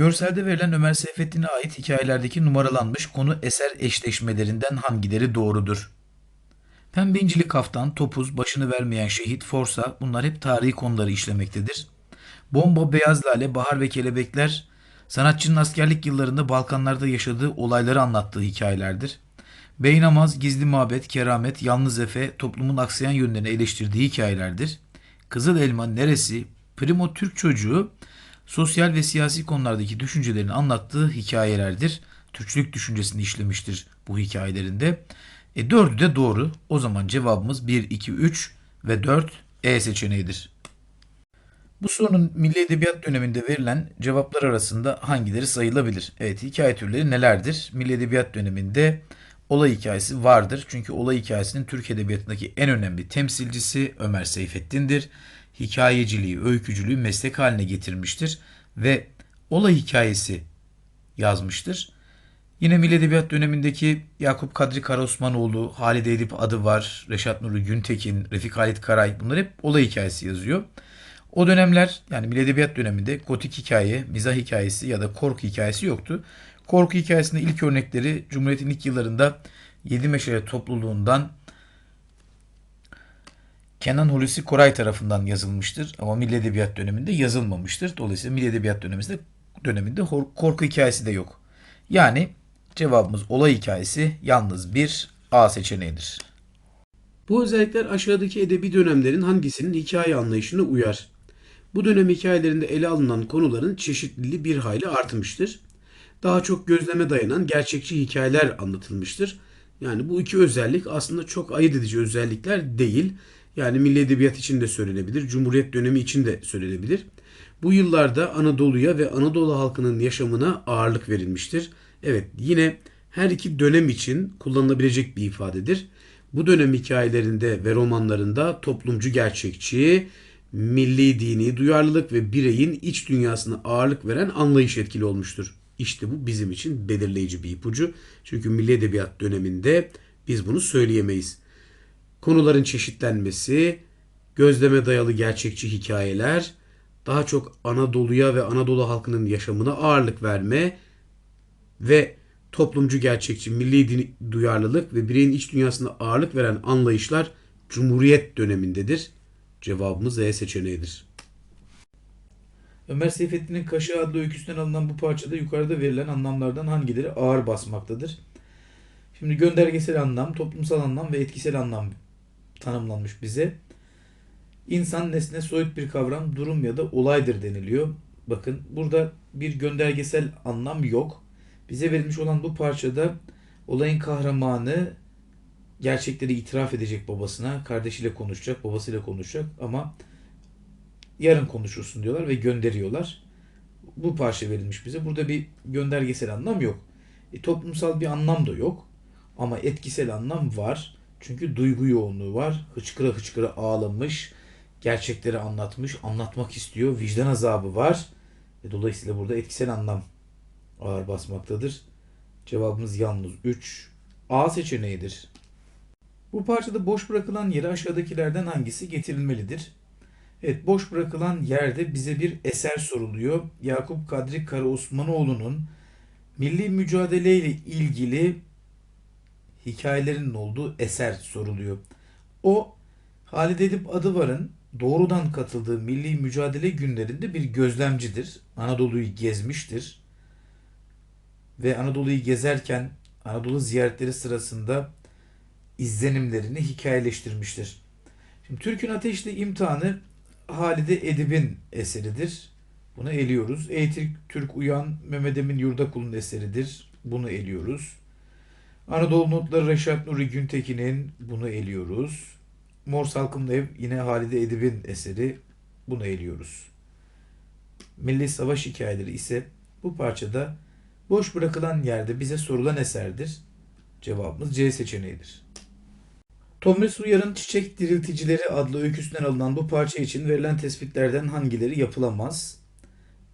Görselde verilen Ömer Seyfettin'e ait hikayelerdeki numaralanmış konu eser eşleşmelerinden hangileri doğrudur? Pembe incili kaftan, topuz, başını vermeyen şehit, forsa bunlar hep tarihi konuları işlemektedir. Bomba, beyaz lale, bahar ve kelebekler sanatçının askerlik yıllarında Balkanlarda yaşadığı olayları anlattığı hikayelerdir. Beynamaz, gizli mabet, keramet, yalnız efe toplumun aksayan yönlerini eleştirdiği hikayelerdir. Kızıl Elma neresi, Primo Türk çocuğu sosyal ve siyasi konulardaki düşüncelerini anlattığı hikayelerdir. Türkçülük düşüncesini işlemiştir bu hikayelerinde. E dördü de doğru. O zaman cevabımız 1, 2, 3 ve 4 E seçeneğidir. Bu sorunun Milli Edebiyat döneminde verilen cevaplar arasında hangileri sayılabilir? Evet, hikaye türleri nelerdir? Milli Edebiyat döneminde olay hikayesi vardır. Çünkü olay hikayesinin Türk Edebiyatı'ndaki en önemli temsilcisi Ömer Seyfettin'dir. Hikayeciliği, öykücülüğü meslek haline getirmiştir ve olay hikayesi yazmıştır. Yine Milli Edebiyat dönemindeki Yakup Kadri Karaosmanoğlu, Halide Edip adı var, Reşat Nuri Güntekin, Refik Halit Karay bunlar hep olay hikayesi yazıyor. O dönemler yani Milli Edebiyat döneminde gotik hikaye, mizah hikayesi ya da korku hikayesi yoktu. Korku hikayesinde ilk örnekleri Cumhuriyet'in ilk yıllarında Yedi Meşale topluluğundan Kenan Hulusi Koray tarafından yazılmıştır ama Milli Edebiyat döneminde yazılmamıştır. Dolayısıyla Milli Edebiyat döneminde döneminde korku hikayesi de yok. Yani cevabımız olay hikayesi yalnız bir A seçeneğidir. Bu özellikler aşağıdaki edebi dönemlerin hangisinin hikaye anlayışına uyar? Bu dönem hikayelerinde ele alınan konuların çeşitliliği bir hayli artmıştır. Daha çok gözleme dayanan gerçekçi hikayeler anlatılmıştır. Yani bu iki özellik aslında çok ayırt edici özellikler değil. Yani Milli Edebiyat için de söylenebilir, Cumhuriyet dönemi için de söylenebilir. Bu yıllarda Anadolu'ya ve Anadolu halkının yaşamına ağırlık verilmiştir. Evet yine her iki dönem için kullanılabilecek bir ifadedir. Bu dönem hikayelerinde ve romanlarında toplumcu gerçekçi, milli dini duyarlılık ve bireyin iç dünyasına ağırlık veren anlayış etkili olmuştur. İşte bu bizim için belirleyici bir ipucu. Çünkü milli edebiyat döneminde biz bunu söyleyemeyiz. Konuların çeşitlenmesi, gözleme dayalı gerçekçi hikayeler, daha çok Anadolu'ya ve Anadolu halkının yaşamına ağırlık verme ve toplumcu gerçekçi, milli duyarlılık ve bireyin iç dünyasına ağırlık veren anlayışlar Cumhuriyet dönemindedir. Cevabımız E seçeneğidir. Ömer Seyfettin'in Kaşı adlı öyküsünden alınan bu parçada yukarıda verilen anlamlardan hangileri ağır basmaktadır? Şimdi göndergesel anlam, toplumsal anlam ve etkisel anlam tanımlanmış bize. İnsan, nesne, soyut bir kavram, durum ya da olaydır deniliyor. Bakın burada bir göndergesel anlam yok. Bize verilmiş olan bu parçada olayın kahramanı gerçekleri itiraf edecek babasına, kardeşiyle konuşacak, babasıyla konuşacak ama yarın konuşursun diyorlar ve gönderiyorlar. Bu parça verilmiş bize. Burada bir göndergesel anlam yok. E, toplumsal bir anlam da yok. Ama etkisel anlam var. Çünkü duygu yoğunluğu var. Hıçkıra hıçkıra ağlamış. Gerçekleri anlatmış. Anlatmak istiyor. Vicdan azabı var. E, dolayısıyla burada etkisel anlam ağır basmaktadır. Cevabımız yalnız 3. A seçeneğidir. Bu parçada boş bırakılan yere aşağıdakilerden hangisi getirilmelidir? Evet, boş bırakılan yerde bize bir eser soruluyor. Yakup Kadri Karaosmanoğlu'nun milli mücadele ile ilgili hikayelerinin olduğu eser soruluyor. O Halide Edip Adıvar'ın doğrudan katıldığı milli mücadele günlerinde bir gözlemcidir. Anadolu'yu gezmiştir. Ve Anadolu'yu gezerken Anadolu ziyaretleri sırasında izlenimlerini hikayeleştirmiştir. Şimdi Türk'ün Ateşli İmtihanı Halide Edip'in eseridir. Bunu eliyoruz. Ey Türk Uyan Mehmet Emin Yurdakul'un eseridir. Bunu eliyoruz. Anadolu Notları Reşat Nuri Güntekin'in bunu eliyoruz. Mor Salkımlı Ev yine Halide Edip'in eseri. Bunu eliyoruz. Milli Savaş Hikayeleri ise bu parçada boş bırakılan yerde bize sorulan eserdir. Cevabımız C seçeneğidir. Tomris Uyar'ın Çiçek Dirilticileri adlı öyküsünden alınan bu parça için verilen tespitlerden hangileri yapılamaz?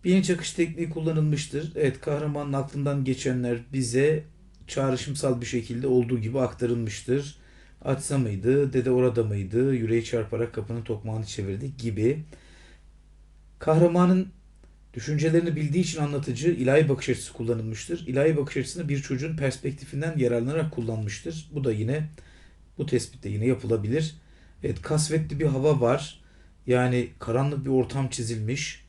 Bilinç akış tekniği kullanılmıştır. Evet kahramanın aklından geçenler bize çağrışımsal bir şekilde olduğu gibi aktarılmıştır. Açsa mıydı, dede orada mıydı, yüreği çarparak kapının tokmağını çevirdi gibi. Kahramanın Düşüncelerini bildiği için anlatıcı ilahi bakış açısı kullanılmıştır. İlahi bakış açısını bir çocuğun perspektifinden yararlanarak kullanmıştır. Bu da yine bu tespit de yine yapılabilir. Evet kasvetli bir hava var. Yani karanlık bir ortam çizilmiş.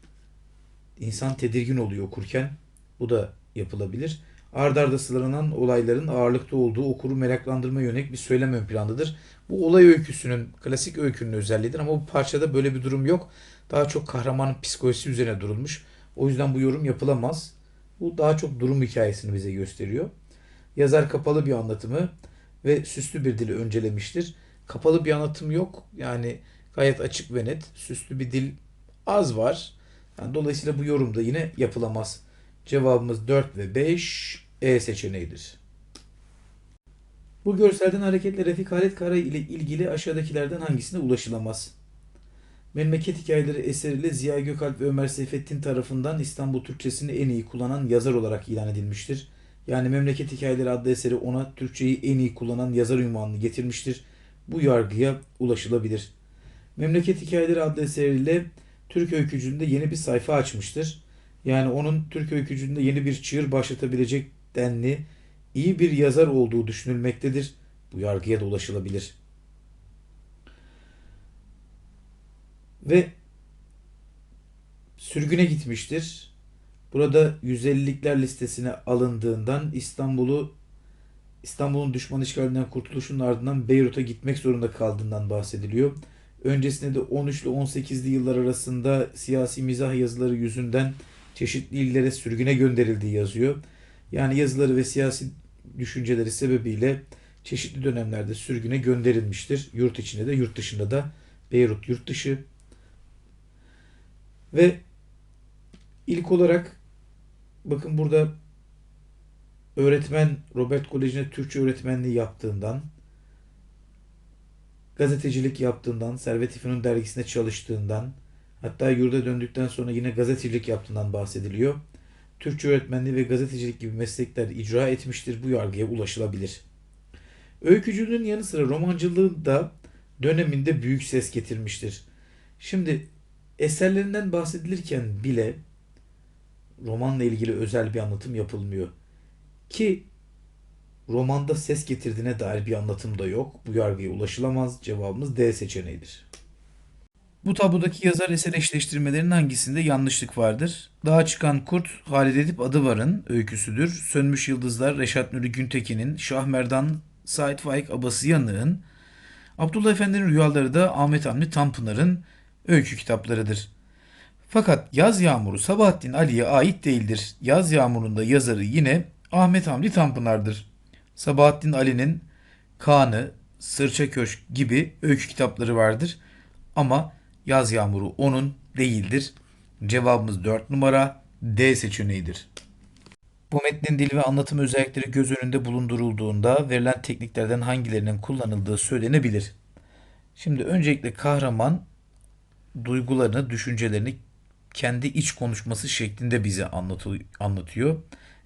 İnsan tedirgin oluyor okurken. Bu da yapılabilir. Ard arda sıralanan olayların ağırlıkta olduğu okuru meraklandırma yönelik bir söylem ön plandadır. Bu olay öyküsünün, klasik öykünün özelliğidir ama bu parçada böyle bir durum yok. Daha çok kahramanın psikolojisi üzerine durulmuş. O yüzden bu yorum yapılamaz. Bu daha çok durum hikayesini bize gösteriyor. Yazar kapalı bir anlatımı ve süslü bir dili öncelemiştir. Kapalı bir anlatım yok. Yani gayet açık ve net. Süslü bir dil az var. Yani dolayısıyla bu yorum da yine yapılamaz. Cevabımız 4 ve 5 E seçeneğidir. Bu görselden hareketle Refik Halit Kara ile ilgili aşağıdakilerden hangisine ulaşılamaz? Memleket Hikayeleri eseriyle Ziya Gökalp ve Ömer Seyfettin tarafından İstanbul Türkçesini en iyi kullanan yazar olarak ilan edilmiştir. Yani Memleket Hikayeleri adlı eseri ona Türkçeyi en iyi kullanan yazar ünvanını getirmiştir. Bu yargıya ulaşılabilir. Memleket Hikayeleri adlı eseriyle Türk öykücülüğünde yeni bir sayfa açmıştır. Yani onun Türk öykücülüğünde yeni bir çığır başlatabilecek denli iyi bir yazar olduğu düşünülmektedir. Bu yargıya da ulaşılabilir. Ve sürgüne gitmiştir. Burada 150'likler listesine alındığından İstanbul'u İstanbul'un düşman işgalinden kurtuluşunun ardından Beyrut'a gitmek zorunda kaldığından bahsediliyor. Öncesinde de 13 ile 18'li yıllar arasında siyasi mizah yazıları yüzünden çeşitli illere sürgüne gönderildiği yazıyor. Yani yazıları ve siyasi düşünceleri sebebiyle çeşitli dönemlerde sürgüne gönderilmiştir. Yurt içinde de yurt dışında da Beyrut yurt dışı. Ve ilk olarak bakın burada öğretmen Robert Koleji'ne Türkçe öğretmenliği yaptığından, gazetecilik yaptığından, Servet İfünun dergisinde çalıştığından, hatta yurda döndükten sonra yine gazetecilik yaptığından bahsediliyor. Türkçe öğretmenliği ve gazetecilik gibi meslekler icra etmiştir. Bu yargıya ulaşılabilir. Öykücülüğün yanı sıra romancılığı da döneminde büyük ses getirmiştir. Şimdi eserlerinden bahsedilirken bile romanla ilgili özel bir anlatım yapılmıyor. Ki romanda ses getirdiğine dair bir anlatım da yok. Bu yargıya ulaşılamaz. Cevabımız D seçeneğidir. Bu tablodaki yazar eser eşleştirmelerinin hangisinde yanlışlık vardır? Dağa çıkan kurt Halid Edip Adıvar'ın öyküsüdür. Sönmüş Yıldızlar Reşat Nuri Güntekin'in, Şah Merdan Sait Faik Abası Yanık'ın, Abdullah Efendi'nin rüyaları da Ahmet Hamdi Tanpınar'ın öykü kitaplarıdır. Fakat Yaz Yağmuru Sabahattin Ali'ye ait değildir. Yaz Yağmuru'nda yazarı yine Ahmet Hamdi Tanpınar'dır. Sabahattin Ali'nin Kaan'ı, Sırça Köşk gibi öykü kitapları vardır. Ama Yaz Yağmuru onun değildir. Cevabımız 4 numara D seçeneğidir. Bu metnin dil ve anlatım özellikleri göz önünde bulundurulduğunda verilen tekniklerden hangilerinin kullanıldığı söylenebilir. Şimdi öncelikle kahraman duygularını, düşüncelerini kendi iç konuşması şeklinde bize anlatı- anlatıyor.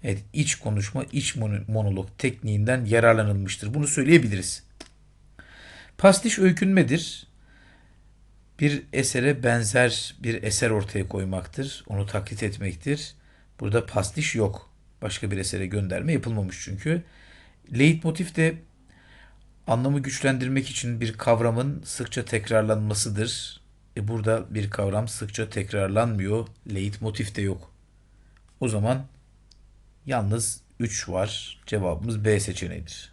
Evet, iç konuşma, iç mono- monolog tekniğinden yararlanılmıştır. Bunu söyleyebiliriz. Pastiş öykünmedir. Bir esere benzer bir eser ortaya koymaktır. Onu taklit etmektir. Burada pastiş yok. Başka bir esere gönderme yapılmamış çünkü. Leitmotif de anlamı güçlendirmek için bir kavramın sıkça tekrarlanmasıdır. E burada bir kavram sıkça tekrarlanmıyor. Leitmotif de yok. O zaman yalnız 3 var. Cevabımız B seçeneğidir.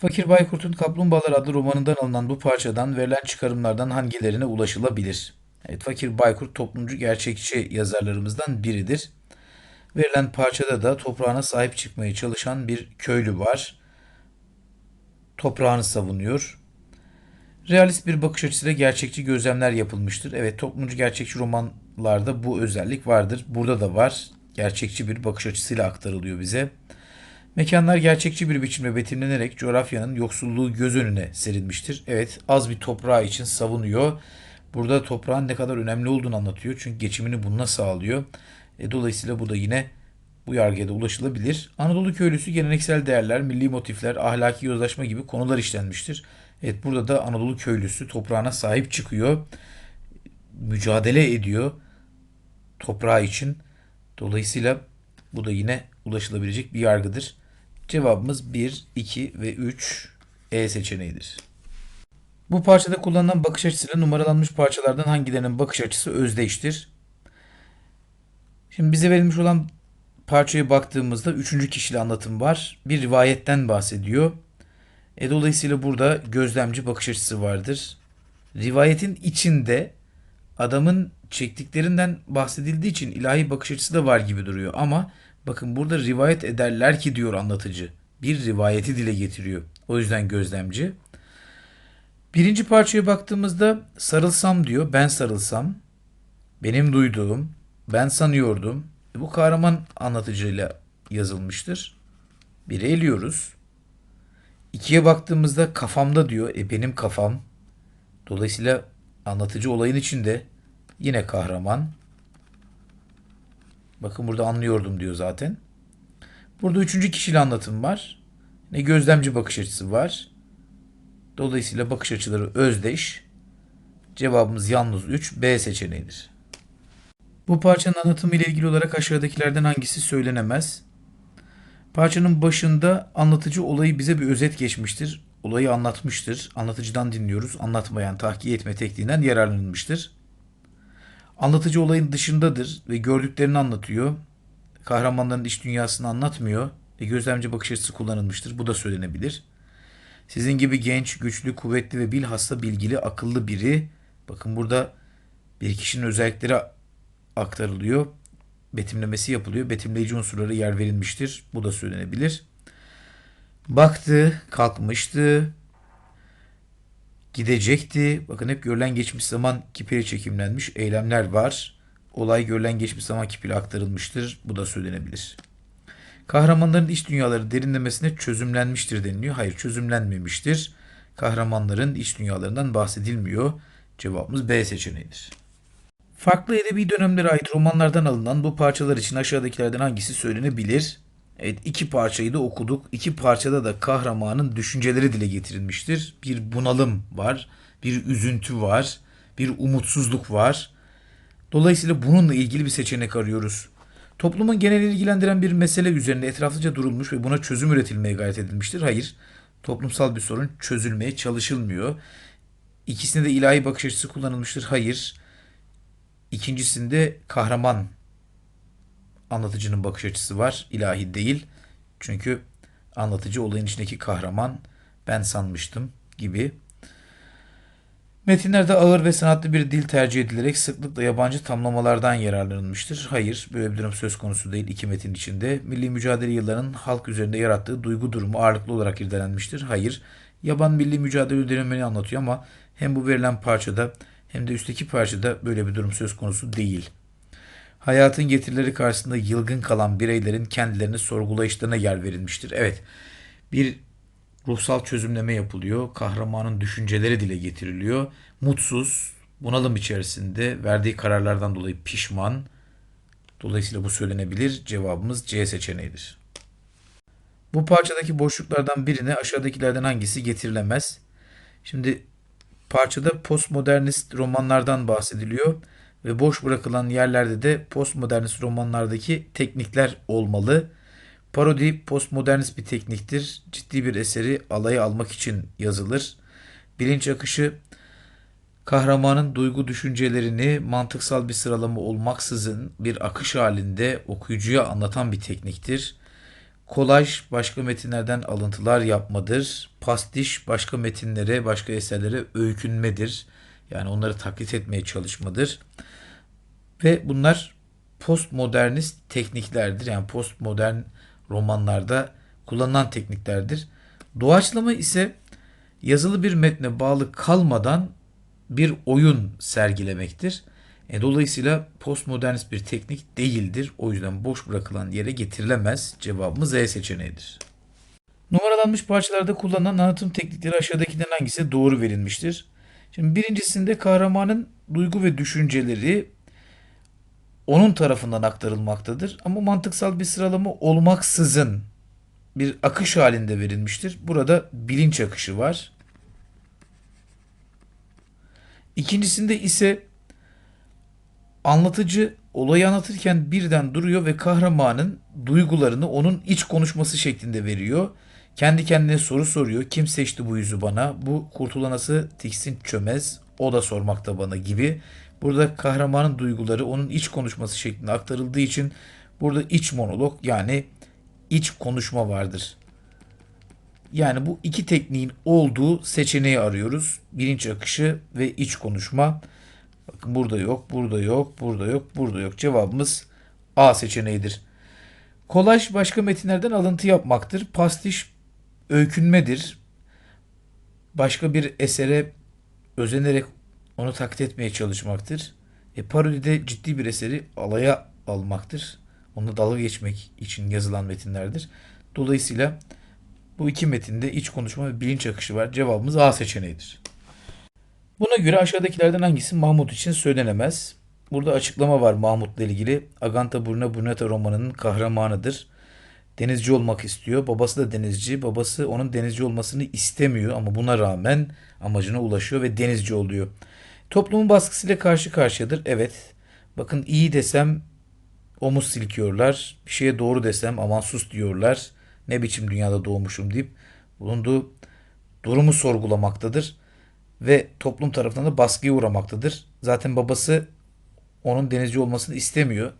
Fakir Baykurt'un Kaplumbağalar adlı romanından alınan bu parçadan verilen çıkarımlardan hangilerine ulaşılabilir? Evet, Fakir Baykurt toplumcu gerçekçi yazarlarımızdan biridir. Verilen parçada da toprağına sahip çıkmaya çalışan bir köylü var. Toprağını savunuyor. Realist bir bakış açısıyla gerçekçi gözlemler yapılmıştır. Evet, toplumcu gerçekçi romanlarda bu özellik vardır. Burada da var. Gerçekçi bir bakış açısıyla aktarılıyor bize. Mekanlar gerçekçi bir biçimde betimlenerek coğrafyanın yoksulluğu göz önüne serilmiştir. Evet, az bir toprağı için savunuyor. Burada toprağın ne kadar önemli olduğunu anlatıyor. Çünkü geçimini bununla sağlıyor. E, dolayısıyla bu da yine bu yargıya da ulaşılabilir. Anadolu köylüsü geleneksel değerler, milli motifler, ahlaki yozlaşma gibi konular işlenmiştir. Evet burada da Anadolu köylüsü toprağına sahip çıkıyor. Mücadele ediyor. toprağı için. Dolayısıyla bu da yine ulaşılabilecek bir yargıdır. Cevabımız 1, 2 ve 3 E seçeneğidir. Bu parçada kullanılan bakış açısıyla numaralanmış parçalardan hangilerinin bakış açısı özdeştir? Şimdi bize verilmiş olan parçaya baktığımızda üçüncü kişili anlatım var. Bir rivayetten bahsediyor. E dolayısıyla burada gözlemci bakış açısı vardır. Rivayetin içinde adamın çektiklerinden bahsedildiği için ilahi bakış açısı da var gibi duruyor. Ama bakın burada rivayet ederler ki diyor anlatıcı. Bir rivayeti dile getiriyor. O yüzden gözlemci. Birinci parçaya baktığımızda sarılsam diyor. Ben sarılsam. Benim duyduğum. Ben sanıyordum. Bu kahraman anlatıcıyla yazılmıştır. Biri eliyoruz. İkiye baktığımızda kafamda diyor. E benim kafam. Dolayısıyla anlatıcı olayın içinde yine kahraman. Bakın burada anlıyordum diyor zaten. Burada üçüncü kişili anlatım var. Ne gözlemci bakış açısı var. Dolayısıyla bakış açıları özdeş. Cevabımız yalnız 3 B seçeneğidir. Bu parçanın anlatımı ile ilgili olarak aşağıdakilerden hangisi söylenemez? Parçanın başında anlatıcı olayı bize bir özet geçmiştir. Olayı anlatmıştır. Anlatıcıdan dinliyoruz. Anlatmayan, tahkiye etme tekniğinden yararlanılmıştır. Anlatıcı olayın dışındadır ve gördüklerini anlatıyor. Kahramanların iç dünyasını anlatmıyor ve gözlemci bakış açısı kullanılmıştır. Bu da söylenebilir. Sizin gibi genç, güçlü, kuvvetli ve bilhassa bilgili, akıllı biri. Bakın burada bir kişinin özellikleri aktarılıyor. Betimlemesi yapılıyor. Betimleyici unsurlara yer verilmiştir. Bu da söylenebilir. Baktı, kalkmıştı, gidecekti. Bakın hep görülen geçmiş zaman kipiyle çekimlenmiş eylemler var. Olay görülen geçmiş zaman kipiyle aktarılmıştır. Bu da söylenebilir. Kahramanların iç dünyaları derinlemesine çözümlenmiştir deniliyor. Hayır çözümlenmemiştir. Kahramanların iç dünyalarından bahsedilmiyor. Cevabımız B seçeneğidir. Farklı edebi dönemlere ait romanlardan alınan bu parçalar için aşağıdakilerden hangisi söylenebilir? Evet iki parçayı da okuduk. İki parçada da kahramanın düşünceleri dile getirilmiştir. Bir bunalım var, bir üzüntü var, bir umutsuzluk var. Dolayısıyla bununla ilgili bir seçenek arıyoruz. Toplumun genel ilgilendiren bir mesele üzerinde etraflıca durulmuş ve buna çözüm üretilmeye gayret edilmiştir. Hayır, toplumsal bir sorun çözülmeye çalışılmıyor. İkisinde de ilahi bakış açısı kullanılmıştır. Hayır. İkincisinde kahraman anlatıcının bakış açısı var. ilahi değil. Çünkü anlatıcı olayın içindeki kahraman ben sanmıştım gibi. Metinlerde ağır ve sanatlı bir dil tercih edilerek sıklıkla yabancı tamlamalardan yararlanılmıştır. Hayır, böyle bir durum söz konusu değil iki metin içinde. Milli mücadele yıllarının halk üzerinde yarattığı duygu durumu ağırlıklı olarak irdelenmiştir. Hayır, yaban milli mücadele dönemini anlatıyor ama hem bu verilen parçada hem de üstteki parçada böyle bir durum söz konusu değil. Hayatın getirileri karşısında yılgın kalan bireylerin kendilerini sorgulayışlarına yer verilmiştir. Evet, bir ruhsal çözümleme yapılıyor. Kahramanın düşünceleri dile getiriliyor. Mutsuz, bunalım içerisinde verdiği kararlardan dolayı pişman. Dolayısıyla bu söylenebilir. Cevabımız C seçeneğidir. Bu parçadaki boşluklardan birine aşağıdakilerden hangisi getirilemez? Şimdi parçada postmodernist romanlardan bahsediliyor ve boş bırakılan yerlerde de postmodernist romanlardaki teknikler olmalı. Parodi postmodernist bir tekniktir. Ciddi bir eseri alaya almak için yazılır. Bilinç akışı kahramanın duygu düşüncelerini mantıksal bir sıralama olmaksızın bir akış halinde okuyucuya anlatan bir tekniktir. Kolaj başka metinlerden alıntılar yapmadır. Pastiş başka metinlere, başka eserlere öykünmedir. Yani onları taklit etmeye çalışmadır. Ve bunlar postmodernist tekniklerdir. Yani postmodern romanlarda kullanılan tekniklerdir. Doğaçlama ise yazılı bir metne bağlı kalmadan bir oyun sergilemektir. E, dolayısıyla postmodernist bir teknik değildir. O yüzden boş bırakılan yere getirilemez. Cevabımız E seçeneğidir. Numaralanmış parçalarda kullanılan anlatım teknikleri aşağıdakinden hangisi doğru verilmiştir? Şimdi birincisinde kahramanın duygu ve düşünceleri onun tarafından aktarılmaktadır. Ama mantıksal bir sıralama olmaksızın bir akış halinde verilmiştir. Burada bilinç akışı var. İkincisinde ise Anlatıcı olayı anlatırken birden duruyor ve kahramanın duygularını onun iç konuşması şeklinde veriyor. Kendi kendine soru soruyor. Kim seçti bu yüzü bana? Bu kurtulanası tiksin çömez. O da sormakta bana gibi. Burada kahramanın duyguları onun iç konuşması şeklinde aktarıldığı için burada iç monolog yani iç konuşma vardır. Yani bu iki tekniğin olduğu seçeneği arıyoruz. Bilinç akışı ve iç konuşma. Bakın burada yok, burada yok, burada yok, burada yok. Cevabımız A seçeneğidir. Kolaj başka metinlerden alıntı yapmaktır. Pastiş öykünmedir. Başka bir esere özenerek onu taklit etmeye çalışmaktır. E, parodi de ciddi bir eseri alaya almaktır. Onunla dalga geçmek için yazılan metinlerdir. Dolayısıyla bu iki metinde iç konuşma ve bilinç akışı var. Cevabımız A seçeneğidir. Buna göre aşağıdakilerden hangisi Mahmut için söylenemez? Burada açıklama var Mahmut'la ilgili. Aganta Burna Burneta romanının kahramanıdır. Denizci olmak istiyor. Babası da denizci. Babası onun denizci olmasını istemiyor ama buna rağmen amacına ulaşıyor ve denizci oluyor. Toplumun baskısıyla karşı karşıyadır. Evet. Bakın iyi desem omuz silkiyorlar. Bir şeye doğru desem aman sus diyorlar. Ne biçim dünyada doğmuşum deyip bulunduğu durumu sorgulamaktadır ve toplum tarafından da baskıya uğramaktadır. Zaten babası onun denizci olmasını istemiyor.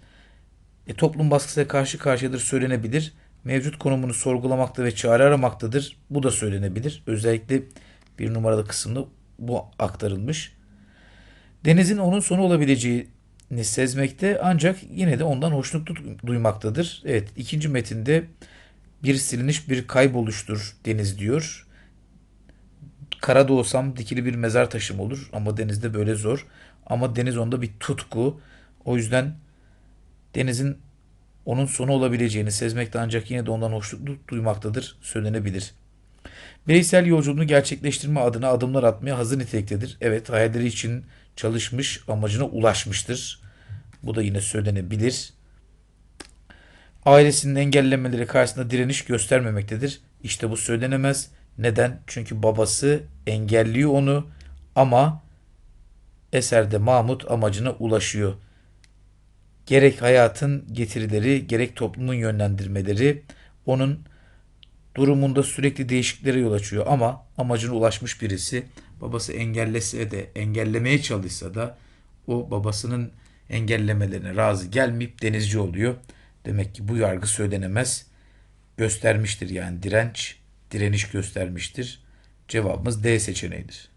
E, toplum baskısına karşı karşıyadır söylenebilir. Mevcut konumunu sorgulamakta ve çare aramaktadır. Bu da söylenebilir. Özellikle bir numaralı kısımda bu aktarılmış. Denizin onun sonu olabileceğini sezmekte ancak yine de ondan hoşnut duymaktadır. Evet ikinci metinde bir siliniş bir kayboluştur deniz diyor. Karada olsam dikili bir mezar taşım olur ama denizde böyle zor. Ama deniz onda bir tutku. O yüzden denizin onun sonu olabileceğini sezmekte ancak yine de ondan hoşnut duymaktadır söylenebilir. Bireysel yolculuğunu gerçekleştirme adına adımlar atmaya hazır niteliktedir. Evet hayalleri için çalışmış amacına ulaşmıştır. Bu da yine söylenebilir. Ailesinin engellemeleri karşısında direniş göstermemektedir. İşte bu söylenemez. Neden? Çünkü babası engelliyor onu ama eserde Mahmut amacına ulaşıyor. Gerek hayatın getirileri, gerek toplumun yönlendirmeleri onun durumunda sürekli değişikliklere yol açıyor ama amacına ulaşmış birisi babası engellese de engellemeye çalışsa da o babasının engellemelerine razı gelmeyip denizci oluyor. Demek ki bu yargı söylenemez. Göstermiştir yani direnç, direniş göstermiştir. Cevabımız D seçeneğidir.